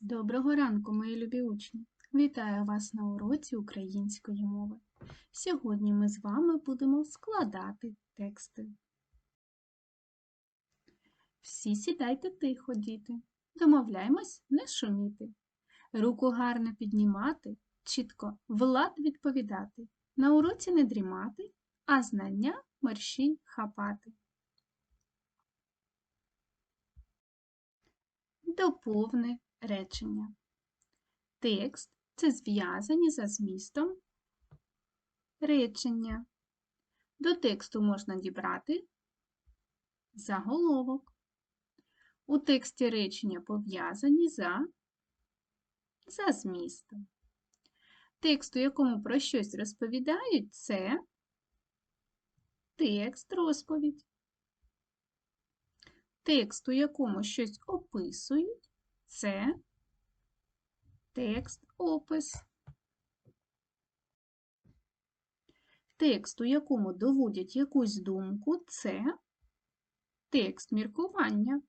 Доброго ранку, мої любі учні! Вітаю вас на уроці української мови. Сьогодні ми з вами будемо складати тексти. Всі сідайте тихо, діти. Домовляємось не шуміти. Руку гарно піднімати, чітко влад відповідати. На уроці не дрімати, а знання мерщій хапати. Доповни речення. Текст це зв'язані за змістом речення. До тексту можна дібрати заголовок. У тексті речення пов'язані за, за змістом. Текст, у якому про щось розповідають, це текст розповідь. Текст, у якому щось описують, це текст опис. Текст, у якому доводять якусь думку, це текст міркування.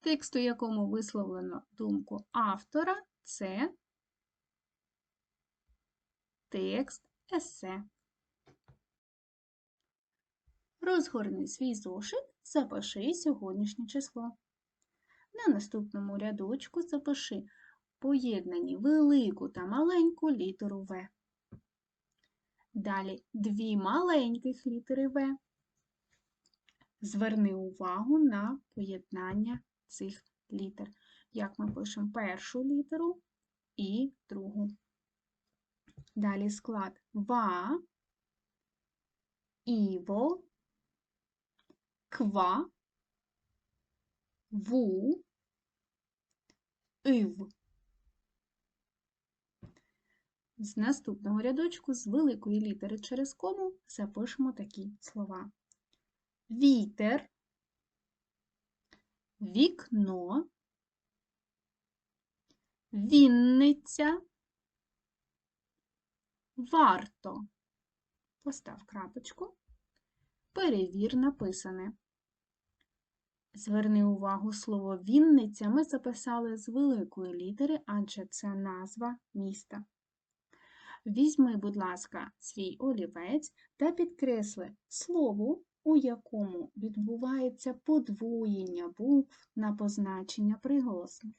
Текст, у якому висловлено думку автора, це текст есе. Розгорни свій зошит, запиши сьогоднішнє число. На наступному рядочку запиши поєднані велику та маленьку літеру В. Далі дві маленьких літери В. Зверни увагу на поєднання цих літер. Як ми пишемо першу літеру і другу. Далі склад ва, іво, ква, ву, ив. З наступного рядочку з великої літери через кому запишемо такі слова. Вітер, вікно, Вінниця, варто. Постав крапочку. Перевір написане. Зверни увагу, слово Вінниця ми записали з великої літери, адже це назва міста. Візьми, будь ласка, свій олівець та підкресли слово, у якому відбувається подвоєння букв на позначення приголосних.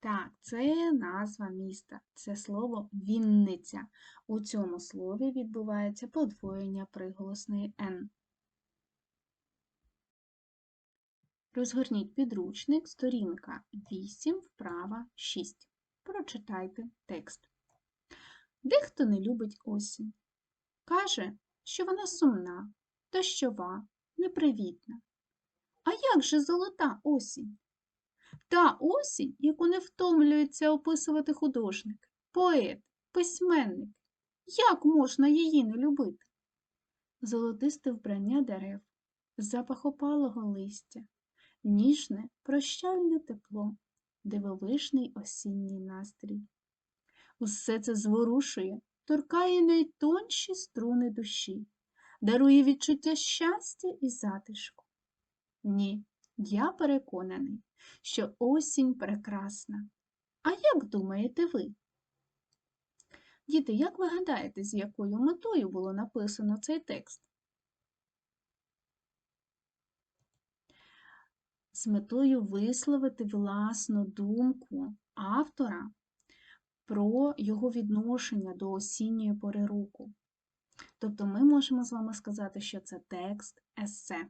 Так, це назва міста, це слово Вінниця. У цьому слові відбувається подвоєння приголосної Н. Розгорніть підручник, сторінка 8, вправа 6. Прочитайте текст. Дехто не любить осінь. Каже, що вона сумна, дощова, непривітна. А як же золота осінь? Та осінь, яку не втомлюється описувати художник, поет, письменник. Як можна її не любити? Золотисте вбрання дерев, запах опалого листя, ніжне, прощальне тепло, дивовижний осінній настрій. Усе це зворушує, торкає найтонші струни душі, дарує відчуття щастя і затишку. Ні, я переконаний, що осінь прекрасна. А як думаєте ви? Діти, як ви гадаєте, з якою метою було написано цей текст? З метою висловити власну думку автора про його відношення до осінньої пори року. Тобто ми можемо з вами сказати, що це текст есе.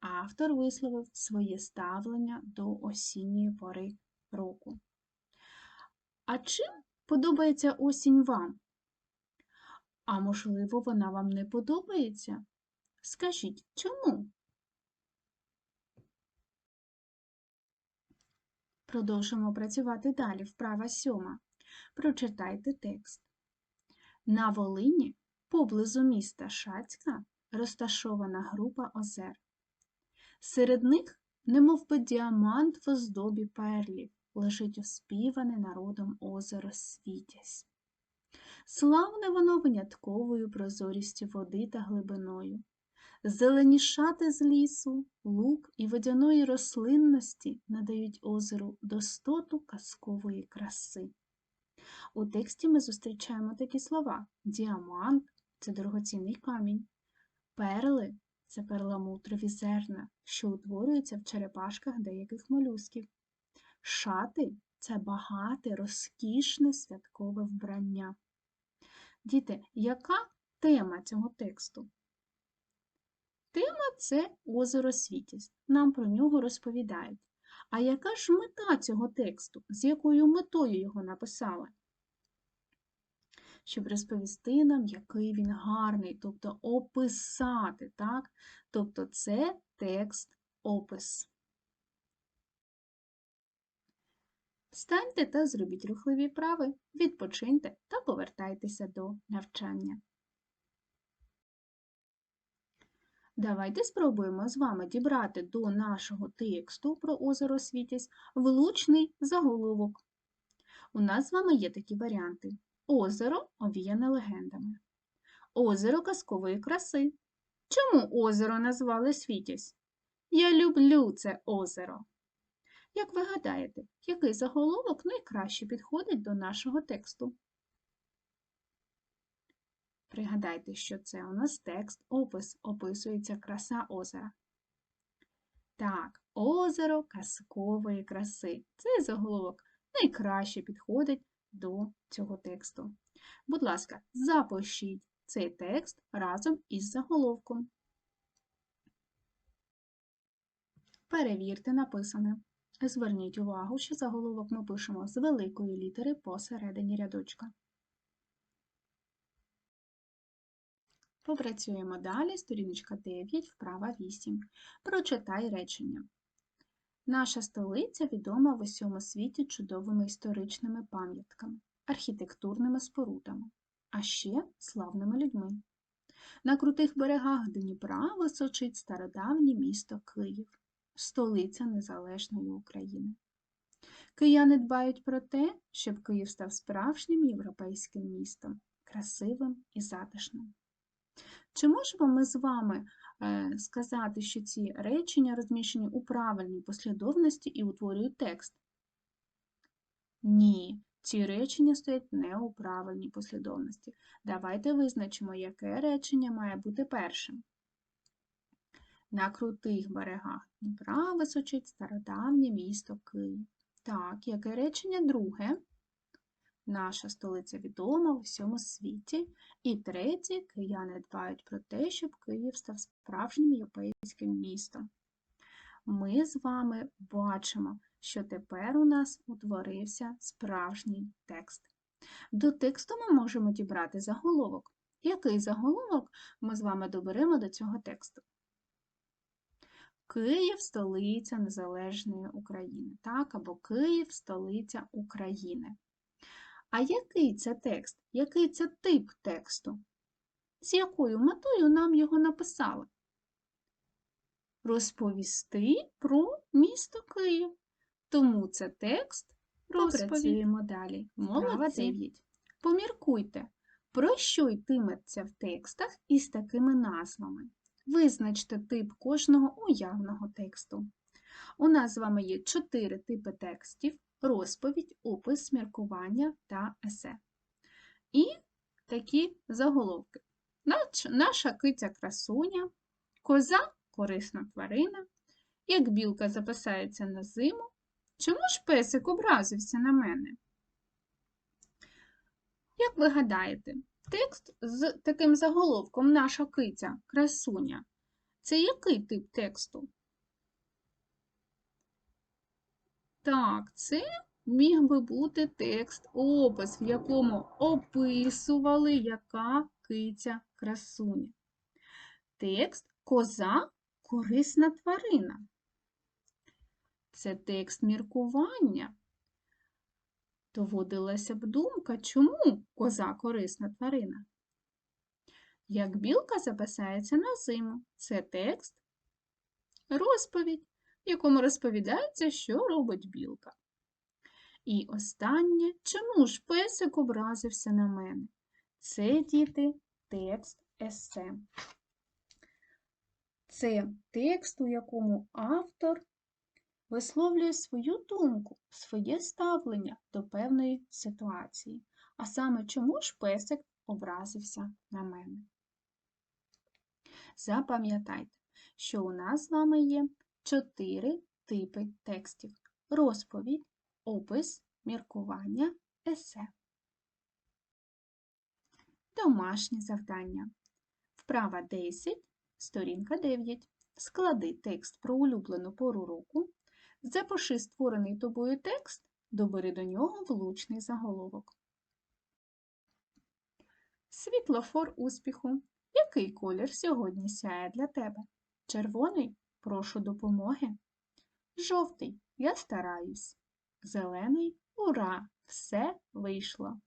Автор висловив своє ставлення до осінньої пори року. А чим подобається осінь вам? А можливо, вона вам не подобається? Скажіть, чому? Продовжимо працювати далі. Вправа сьома. Прочитайте текст. На Волині, поблизу міста Шацька, розташована група озер. Серед них, немов би діамант в оздобі перлів, лежить оспіване народом озеро Світязь. Славне воно винятковою прозорістю води та глибиною, Зеленішати з лісу, лук і водяної рослинності надають озеру достоту казкової краси. У тексті ми зустрічаємо такі слова: діамант це дорогоцінний камінь, перли це перламутрові зерна, що утворюються в черепашках деяких молюсків. Шати це багате, розкішне святкове вбрання. Діти, яка тема цього тексту? Це озеро Світість. Нам про нього розповідають. А яка ж мета цього тексту? З якою метою його написали? Щоб розповісти нам, який він гарний, тобто описати, так? Тобто це текст опис. Встаньте та зробіть рухливі вправи, відпочиньте та повертайтеся до навчання. Давайте спробуємо з вами дібрати до нашого тексту про озеро Світязь влучний заголовок. У нас з вами є такі варіанти: озеро овіяне легендами, озеро казкової краси. Чому озеро назвали Світязь? Я люблю це озеро. Як ви гадаєте, який заголовок найкраще підходить до нашого тексту? Пригадайте, що це у нас текст, опис, описується краса озера. Так, озеро казкової краси. Цей заголовок найкраще підходить до цього тексту. Будь ласка, запишіть цей текст разом із заголовком. Перевірте написане. Зверніть увагу, що заголовок ми пишемо з великої літери посередині рядочка. Попрацюємо далі, сторіночка 9, вправа 8. Прочитай речення. Наша столиця відома в усьому світі чудовими історичними пам'ятками, архітектурними спорудами, а ще славними людьми. На крутих берегах Дніпра височить стародавнє місто Київ, столиця Незалежної України. Кияни дбають про те, щоб Київ став справжнім європейським містом, красивим і затишним. Чи можемо ми з вами е, сказати, що ці речення розміщені у правильній послідовності і утворюють текст? Ні, ці речення стоять не у правильній послідовності. Давайте визначимо, яке речення має бути першим. На крутих берегах Дніпра височить стародавнє місто Київ. Так, яке речення друге? Наша столиця відома в усьому світі. І третє, кияни дбають про те, щоб Київ став справжнім європейським містом. Ми з вами бачимо, що тепер у нас утворився справжній текст. До тексту ми можемо дібрати заголовок. Який заголовок ми з вами доберемо до цього тексту? Київ столиця Незалежної України, так, або Київ столиця України. А який це текст? Який це тип тексту? З якою метою нам його написали? Розповісти про місто Київ. Тому це текст Попрацюємо далі. 9. Поміркуйте, про що йтиметься в текстах із такими назвами. Визначте тип кожного уявного тексту. У нас з вами є чотири типи текстів розповідь, опис, міркування та есе. І такі заголовки. Наша киця красуня, коза корисна тварина, як білка записається на зиму. Чому ж песик образився на мене? Як ви гадаєте, текст з таким заголовком Наша киця красуня це який тип тексту? Так, це міг би бути текст-опис, в якому описували, яка киця красуня. Текст коза корисна тварина. Це текст міркування. Доводилася б думка, чому коза корисна тварина. Як білка записається на зиму, це текст розповідь в якому розповідається, що робить білка. І останнє, чому ж песик образився на мене? Це діти текст есе. Це текст, у якому автор висловлює свою думку, своє ставлення до певної ситуації. А саме чому ж песик образився на мене? Запам'ятайте, що у нас з вами є чотири типи текстів: розповідь, опис, міркування, есе. Домашнє завдання. Вправа 10, сторінка 9. Склади текст про улюблену пору року. Запиши створений тобою текст, добери до нього влучний заголовок. Світлофор успіху. Який колір сьогодні сяє для тебе? Червоний прошу допомоги. Жовтий я стараюсь. Зелений ура! Все вийшло.